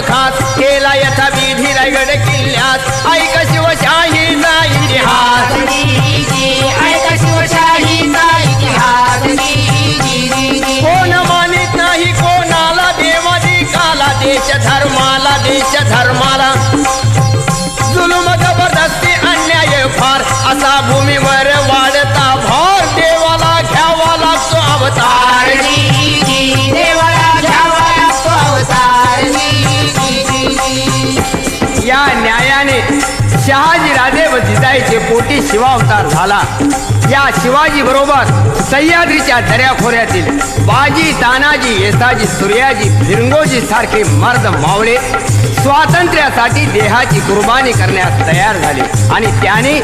खास केला यथा विधी रायगड किल्ल्यात. ऐक शिवशाही नाही इतिहास. कोण मानित नाही कोणाला देवादी काला देश धर्माला देश धर्माला. जुलुम जबरदस्ती अन्याय फार असा भूमीवर वाढता भाव शहाजी राजे व जिजाईचे पोटी शिवावतार झाला. या शिवाजी बरोबर सह्याद्रीच्या दर्याखोऱ्यातील बाजी तानाजी येसाजी सूर्याजी फिरंगोजी सारखे मर्द मावळे स्वातंत्र्यासाठी देहाची कुर्बानी करण्यास तयार झाले. आणि त्याने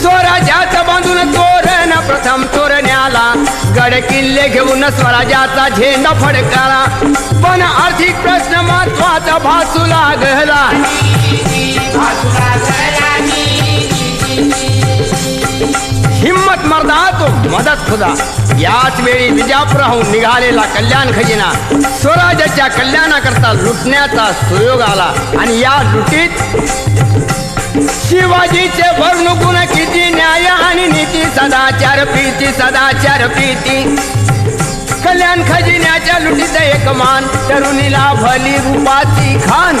स्वराज्याचा बांधून तोरण प्रथम तोरण्याला गड किल्ले घेऊन स्वराज्याचा झेंडा फडकाला. पण आर्थिक प्रश्न महत्त्वाचा भासू लागला. मदत खुदा. याच वेळी विजापुराहून निघालेला कल्याण खजिना स्वराज्याच्या कल्याणाकरता लुटण्याचा सुयोग आला. आणि या लुटीत शिवाजीचे वर्णगुण किती न्याय आणि नीती सदाचार प्रीती सदाचार प्रीती. कल्याण खजिन्याच्या लुटीत एक मान तरुणीला भली रूपाची खान.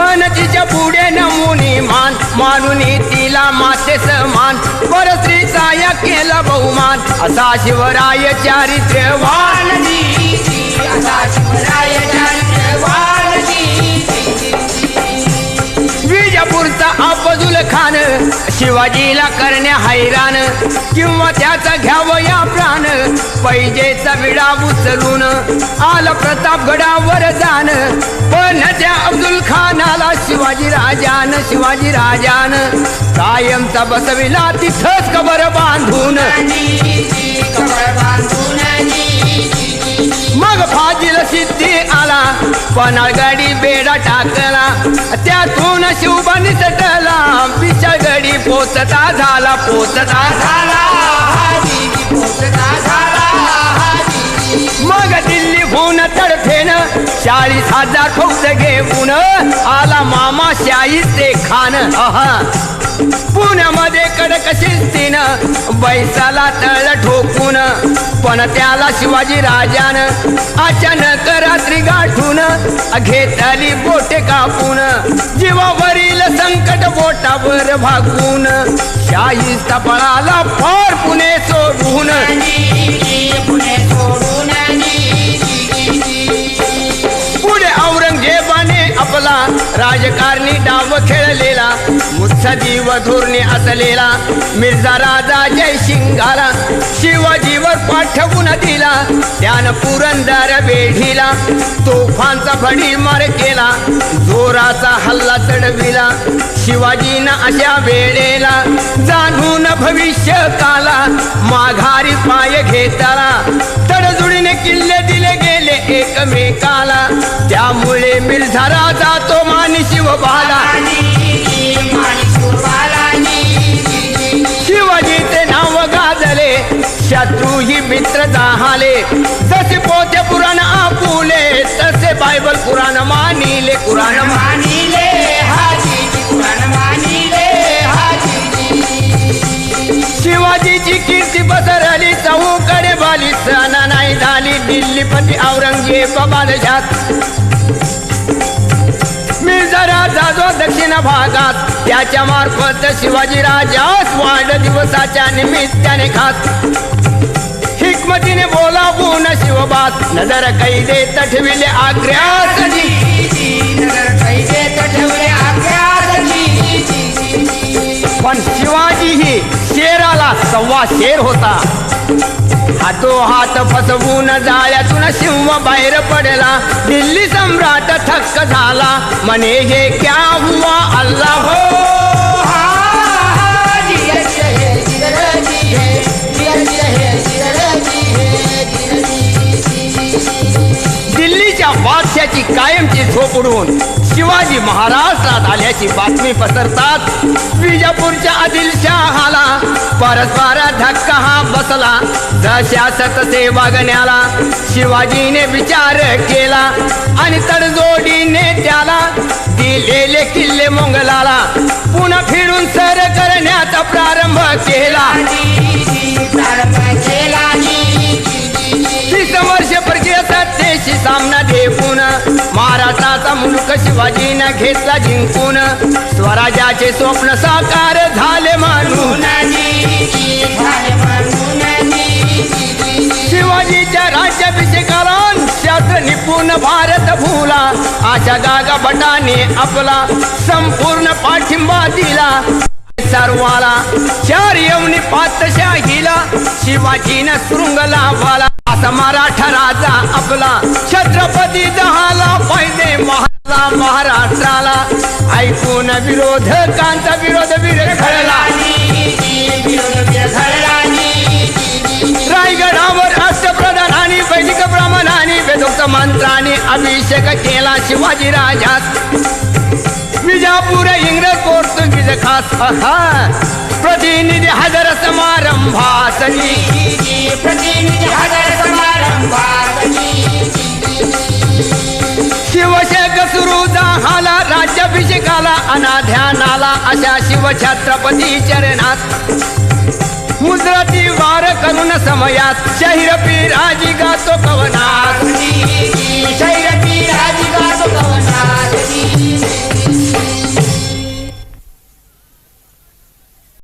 पण तिच्या पुढे नमुनी मान मानून तिला माते समान. परस्त्रीचा या केला बहुमान असा शिवराय चारित्र्यवान विजापूरचा अफजुल खान शिवाजीला करण्या हैराण. किंवा त्याचा घ्यावं या प्राण पैजेचा विडा उचलून आला प्रतापगडावर जाण. पण त्या अब्दुल खानाला शिवाजी राजान शिवाजी राजान कायमचा बसविला तिथंच कबर बांधून. मग फाजील सिद्धी आला पनाळगडी बेडा टाकला त्यातून शिवबानी सटला पिछळगडी पोचता झाला पोचता झाला मग दिल्ली होऊन तडफेन चाळीस हजार फौज घेऊन आला मामा शाही ते खान पुण्यामध्ये शिस्तीनं बैसाला तळ ठोकून पण त्याला शिवाजी राजान अचानक रात्री गाठून घेतली बोटे कापून जीवावरील संकट बोटावर भागून शाही पळाला फार पुणे सोडून. पुढे सजीव धोरणे असलेला मिर्झा राजा जय शिंगाला शिवाजीवर पाठवून दिला त्यानं पुरंदर वेढीला तोफांचा भडीमार केला जोराचा हल्ला चढविला शिवाजीनं अशा वेळेला जाणून भविष्य काला माघारी पाय घेताला. तडजुडीने किल्ले दिले गेले एकमेकाला त्यामुळे मिर्झा राजा तो मानी शिवबाला मित्र जाहाले जसे पोते पुराण आपुले तसे बायबल पुराण मानिले कुराण मानिले मानिले शिवाजीची कीर्ती पसरली चौकडे बाली सणा नाही झाली दिल्लीपती औरंगजेब बादशात. मिर्झा जो दक्षिण भागात त्याच्या मार्फत शिवाजी राजास वाढ दिवसाच्या निमित्ताने खात. हिकमतीने बोलावून शिवबास नजर कैदे तठविले आग्र्यास पण शिवाजी ही शेराला सव्वा शेर होता हातो हात फसवून जाळ्यातून शिव बाहेर पडला दिल्ली सम्राट थक्क झाला म्हणे हे क्या हुआ अल्ला हो दिल्लीच्या बादशाची कायमची झोप उडवून शिवाजी महाराष्ट्रात आल्याची बातमी पसरतात. विजापूरच्या आदिलशहाला परस्पर धक्का हा बसला. जशा सतसे वागण्याला शिवाजीने विचार केला आणि तडजोडीने त्याला दिलेले किल्ले मोंगलाला पुन्हा फिरून सर करण्याचा प्रारंभ केला. तीस वर्ष परकीय सत्तेशी सामना घेऊन. महाराष्ट्राचा मुलक शिवाजीनं घेतला जिंकून. स्वराज्याचे स्वप्न साकार झाले मानून. शिवाजीच्या राज्याभिषेकाला शास्त्र निपुण भारत भूला. आशा गागा भटाने आपला संपूर्ण पाठिंबा दिला. सर्वाला चार येऊन पातशाहीला शिवाजीनं शृंगला लाभला. असा मराठा राजा आपला. छत्रपती जहाला पाहिजे महाराला महाराष्ट्राला. ऐकून विरोधकांचा विरोध विरघळला रायगडावर अष्टप्रधानांनी वैदिक ब्राह्मणांनी वेदोक्त मंत्राने अभिषेक केला शिवाजी राजा विजापूर इंग्रज पोर्तुगीज खास प्रतिनिधी हजर समारंभासनी प्रतिनिधी हजर अनाध्यानाला अशा शिवछत्रपती चरणात. मुद्रती वार करून समयात शैरपी राजी गातो कवनात. शैरपी राजी